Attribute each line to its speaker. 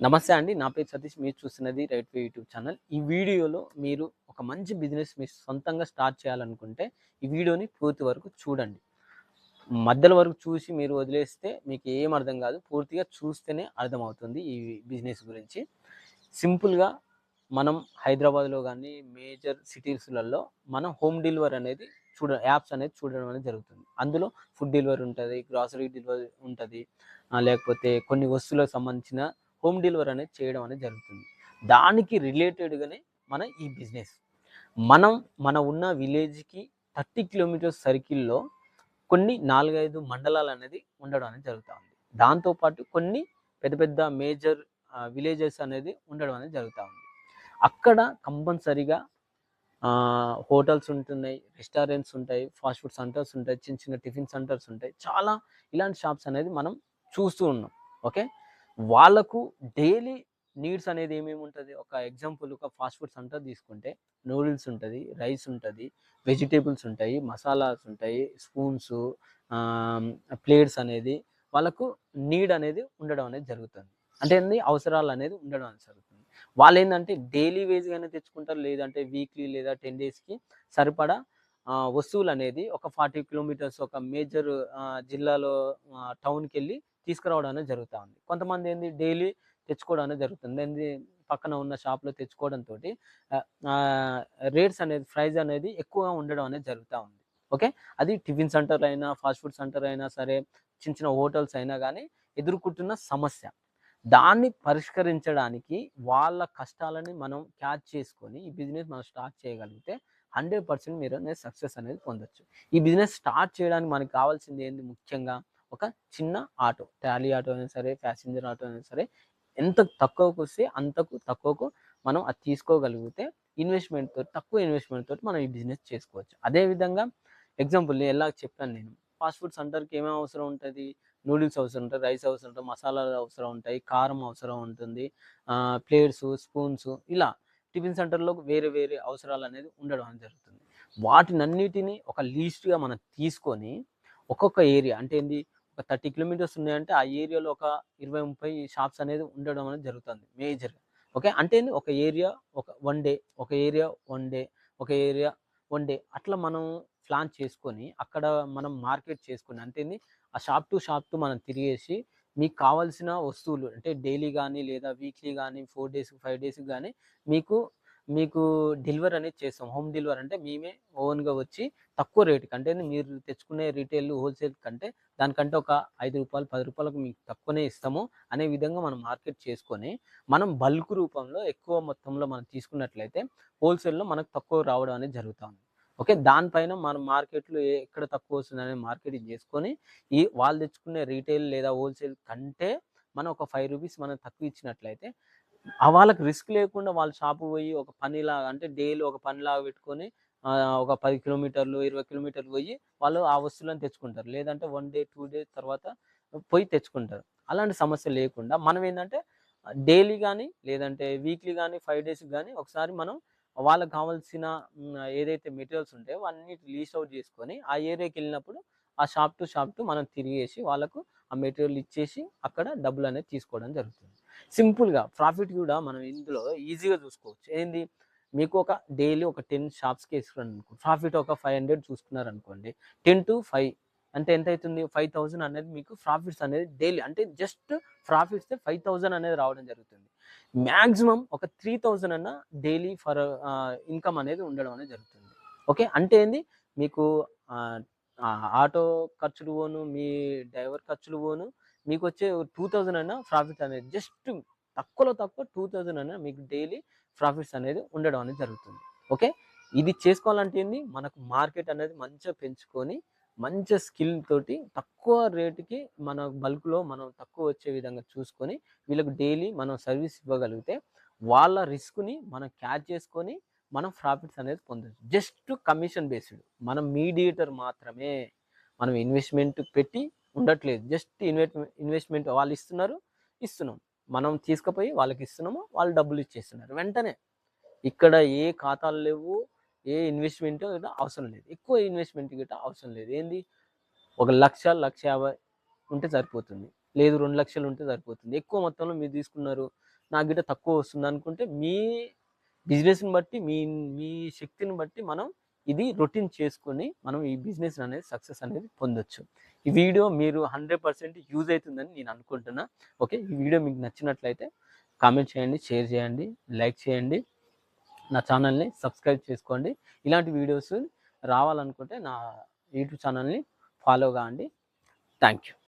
Speaker 1: నమస్తే అండి. నా పేరు సతీష్. మీరు చూస్తున్నది రైట్ వే యూట్యూబ్ ఛానల్ ఈ వీడియోలో మీరు ఒక మంచి బిజినెస్ మీరు సొంతంగా స్టార్ట్ చేయాలనుకుంటే ఈ వీడియోని పూర్తి వరకు చూడండి. మధ్యలో వరకు చూసి మీరు వదిలేస్తే మీకు ఏం అర్థం కాదు. పూర్తిగా చూస్తేనే అర్థమవుతుంది ఈ బిజినెస్ గురించి. సింపుల్గా మనం హైదరాబాద్లో కానీ మేజర్ సిటీస్లలో మనం హోమ్ డెలివరీ అనేది చూడ యాప్స్ అనేది చూడడం అనేది జరుగుతుంది. అందులో ఫుడ్ డెలివరీ ఉంటుంది గ్రాసరీ డెలివరీ ఉంటుంది. లేకపోతే కొన్ని వస్తువులకు సంబంధించిన హోమ్ డెలివరీ అనేది చేయడం అనేది జరుగుతుంది. దానికి రిలేటెడ్గానే మన ఈ బిజినెస్. మనం మన ఉన్న విలేజ్కి థర్టీ కిలోమీటర్స్ సర్కిల్లో కొన్ని నాలుగైదు మండలాలు అనేది ఉండడం అనేది జరుగుతూ ఉంది. దాంతోపాటు కొన్ని పెద్ద పెద్ద మేజర్ విలేజెస్ అనేది ఉండడం అనేది జరుగుతూ ఉంది. అక్కడ కంపల్సరీగా హోటల్స్ ఉంటున్నాయి రెస్టారెంట్స్ ఉంటాయి ఫాస్ట్ ఫుడ్ సెంటర్స్ ఉంటాయి చిన్న చిన్న టిఫిన్ సెంటర్స్ ఉంటాయి. చాలా ఇలాంటి షాప్స్ అనేది మనం చూస్తూ ఉన్నాం. ఓకే? వాళ్ళకు డైలీ నీడ్స్ అనేది ఏమేమి ఉంటుంది? ఒక ఎగ్జాంపుల్ ఒక ఫాస్ట్ ఫుడ్ సెంటర్ తీసుకుంటే నూడిల్స్ ఉంటుంది రైస్ ఉంటుంది వెజిటేబుల్స్ ఉంటాయి మసాలాస్ ఉంటాయి స్పూన్స్ ప్లేట్స్ అనేది వాళ్ళకు నీడ్ అనేది ఉండడం అనేది జరుగుతుంది. అంటే ఏంది అవసరాలు అనేది ఉండడం అనేది జరుగుతుంది. వాళ్ళు ఏంటంటే డైలీ వేజ్గానే తెచ్చుకుంటారు లేదంటే వీక్లీ లేదా టెన్ డేస్కి సరిపడా వస్తువులు అనేది ఒక ఫార్టీ కిలోమీటర్స్ ఒక మేజర్ జిల్లాలో టౌన్కి వెళ్ళి తీసుకురావడం అనేది జరుగుతూ ఉంది. కొంతమంది ఏంది డైలీ తెచ్చుకోవడం అనేది జరుగుతుంది. ఏంది పక్కన ఉన్న షాప్లో తెచ్చుకోవడంతో రేట్స్ అనేది ప్రైజ్ అనేది ఎక్కువగా ఉండడం అనేది జరుగుతూ ఉంది. ఓకే? అది టిఫిన్ సెంటర్ అయినా ఫాస్ట్ ఫుడ్ సెంటర్ అయినా సరే చిన్న చిన్న హోటల్స్ అయినా కానీ ఎదుర్కొంటున్న సమస్య. దాన్ని పరిష్కరించడానికి వాళ్ళ కష్టాలని మనం క్యాచ్ చేసుకొని ఈ బిజినెస్ మనం స్టార్ట్ చేయగలిగితే హండ్రెడ్ పర్సెంట్ మీరు అనేది సక్సెస్ అనేది పొందొచ్చు. ఈ బిజినెస్ స్టార్ట్ చేయడానికి మనకు కావాల్సింది ఏంది ముఖ్యంగా? ఒక చిన్న ఆటో ట్రాలీ ఆటో అయినా సరే ప్యాసింజర్ ఆటో అయినా సరే ఎంత తక్కువకు వస్తే అంతకు తక్కువకు మనం అది తీసుకోగలిగితే ఇన్వెస్ట్మెంట్ తోటి తక్కువ ఇన్వెస్ట్మెంట్ తోటి మనం ఈ బిజినెస్ చేసుకోవచ్చు. అదేవిధంగా ఎగ్జాంపుల్ నేను ఎలా చెప్పాను నేను. ఫాస్ట్ ఫుడ్ సెంటర్కి ఏమేమి అవసరం ఉంటుంది? నూడిల్స్ అవసరం ఉంటుంది రైస్ అవసరం ఉంటుంది మసాలాలు అవసరం ఉంటాయి కారం అవసరం ఉంటుంది ప్లేట్స్ స్పూన్స్ ఇలా టిఫిన్ సెంటర్లో వేరే వేరే అవసరాలు అనేది ఉండడం జరుగుతుంది. వాటినన్నిటినీ ఒక లీస్ట్గా మనం తీసుకొని ఒక్కొక్క ఏరియా అంటే ఏంది? ఒక థర్టీ కిలోమీటర్స్ ఉన్నాయంటే ఆ ఏరియాలో ఒక ఇరవై ముప్పై షాప్స్ అనేది ఉండడం అనేది జరుగుతుంది మేజర్గా. ఓకే? అంటే ఒక ఏరియా ఒక వన్ డే ఒక ఏరియా వన్ డే ఒక ఏరియా వన్ డే అట్లా మనం ప్లాన్ చేసుకొని అక్కడ మనం మార్కెట్ చేసుకుని అంటే ఆ షాప్ టు షాప్ టు మనం తిరిగేసి మీకు కావాల్సిన వస్తువులు అంటే డైలీ కానీ లేదా వీక్లీ కానీ ఫోర్ డేస్ ఫైవ్ డేస్కి కానీ మీకు మీకు డెలివరీ అనేది చేస్తాం. హోమ్ డెలివరీ అంటే మేమే ఓన్గా వచ్చి తక్కువ రేటుకి అంటే మీరు తెచ్చుకునే రీటైల్ హోల్సేల్ కంటే దానికంటే ఒక ఐదు రూపాయలు పది రూపాయలకు మీకు తక్కువనే ఇస్తాము. అనే విధంగా మనం మార్కెట్ చేసుకొని మనం బల్క్ రూపంలో ఎక్కువ మొత్తంలో మనం తీసుకున్నట్లయితే హోల్సేల్లో మనకు తక్కువ రావడం అనేది జరుగుతుంది ఓకే? దానిపైన మనం మార్కెట్లో ఎక్కడ తక్కువ వస్తుంది మార్కెటింగ్ చేసుకొని ఈ వాళ్ళు తెచ్చుకునే రీటైల్ లేదా హోల్సేల్ కంటే మనం ఒక ఫైవ్ రూపీస్ మనం తక్కువ ఇచ్చినట్లయితే వాళ్ళకి రిస్క్ లేకుండా వాళ్ళ షాపు పోయి ఒక పనిలాగా అంటే డైలీ ఒక పనిలాగా పెట్టుకొని ఒక పది కిలోమీటర్లు ఇరవై కిలోమీటర్లు పోయి వాళ్ళు ఆ వస్తువులను తెచ్చుకుంటారు. లేదంటే వన్ డే టూ డేస్ తర్వాత పోయి తెచ్చుకుంటారు. అలాంటి సమస్య లేకుండా మనం ఏంటంటే డైలీ కానీ లేదంటే వీక్లీ కానీ ఫైవ్ డేస్ కానీ ఒకసారి మనం వాళ్ళకి కావాల్సిన ఏదైతే మెటీరియల్స్ ఉంటాయో అన్ని లీస్ అవుట్ చేసుకొని ఆ ఏరియాకి వెళ్ళినప్పుడు ఆ షాప్ టు షాప్ టు మనం తిరిగేసి వాళ్ళకు ఆ మెటీరియల్ ఇచ్చేసి అక్కడ డబ్బులు అనేది తీసుకోవడం జరుగుతుంది. సింపుల్గా ప్రాఫిట్ కూడా మనం ఇందులో ఈజీగా చూసుకోవచ్చు. ఏంది? మీకు ఒక డైలీ ఒక టెన్ షాప్స్కి వేసుకున్నాను అనుకో ప్రాఫిట్ ఒక ఫైవ్ హండ్రెడ్ చూసుకున్నారు అనుకోండి టెన్ టు ఫైవ్ అంటే ఎంత అవుతుంది? ఫైవ్ థౌసండ్ అనేది మీకు ప్రాఫిట్స్ అనేది డైలీ అంటే జస్ట్ ప్రాఫిట్స్ ఫైవ్ థౌసండ్ అనేది రావడం జరుగుతుంది. మ్యాక్సిమం ఒక త్రీ థౌజండ్ అన్న డైలీ ఫర్ ఇన్కమ్ అనేది ఉండడం అనేది జరుగుతుంది. ఓకే? అంటే ఏంది? మీకు ఆటో ఖర్చులు పోను మీ డ్రైవర్ ఖర్చులు పోను మీకు వచ్చే టూ థౌజండ్ అయినా ప్రాఫిట్ అనేది జస్ట్ తక్కువలో తక్కువ టూ థౌజండ్ అయినా మీకు డైలీ ప్రాఫిట్స్ అనేది ఉండడం అనేది జరుగుతుంది. ఓకే? ఇది చేసుకోవాలంటే ఏంది? మనకు మార్కెట్ అనేది మంచిగా పెంచుకొని మంచి స్కిల్ తోటి తక్కువ రేటుకి మన బల్క్లో మనం తక్కువ వచ్చే విధంగా చూసుకొని వీళ్ళకు డైలీ మనం సర్వీస్ ఇవ్వగలిగితే వాళ్ళ రిస్క్ని మనం క్యాచ్ చేసుకొని మనం ప్రాఫిట్స్ అనేది పొందొచ్చు. Just commission based. మనం మీడియేటర్ మాత్రమే మనం ఇన్వెస్ట్మెంట్ పెట్టి ఉండట్లేదు. జస్ట్ ఇన్వెస్ట్ ఇన్వెస్ట్మెంట్ వాళ్ళు ఇస్తున్నారు ఇస్తున్నాం. మనం తీసుకుపోయి వాళ్ళకి ఇస్తున్నాము వాళ్ళు డబ్బులు ఇచ్చేస్తున్నారు. వెంటనే ఇక్కడ ఏ ఖాతాలు లేవు ఏ ఇన్వెస్ట్మెంట్ గిట్ట అవసరం లేదు. ఎక్కువ ఇన్వెస్ట్మెంట్ గిట్ట అవసరం లేదు. ఏంది? ఒక లక్ష లక్ష యాభై ఉంటే సరిపోతుంది. లేదు రెండు లక్షలు ఉంటే సరిపోతుంది. ఎక్కువ మొత్తంలో మీరు తీసుకున్నారు నాకు గిట్ట తక్కువ వస్తుంది అనుకుంటే మీ బిజినెస్ని బట్టి మీ మీ శక్తిని బట్టి మనం ఇది రొటీన్ చేసుకొని మనం ఈ బిజినెస్ అనేది సక్సెస్ అనేది పొందొచ్చు. ఈ వీడియో మీరు హండ్రెడ్ పర్సెంట్ యూజ్ అవుతుందని నేను అనుకుంటున్నా. ఓకే? ఈ వీడియో మీకు నచ్చినట్లయితే కామెంట్ చేయండి షేర్ చేయండి లైక్ చేయండి. నా ఛానల్ని సబ్స్క్రైబ్ చేసుకోండి. ఇలాంటి వీడియోస్ రావాలనుకుంటే నా యూట్యూబ్ ఛానల్ని ఫాలో కాండి. Thank you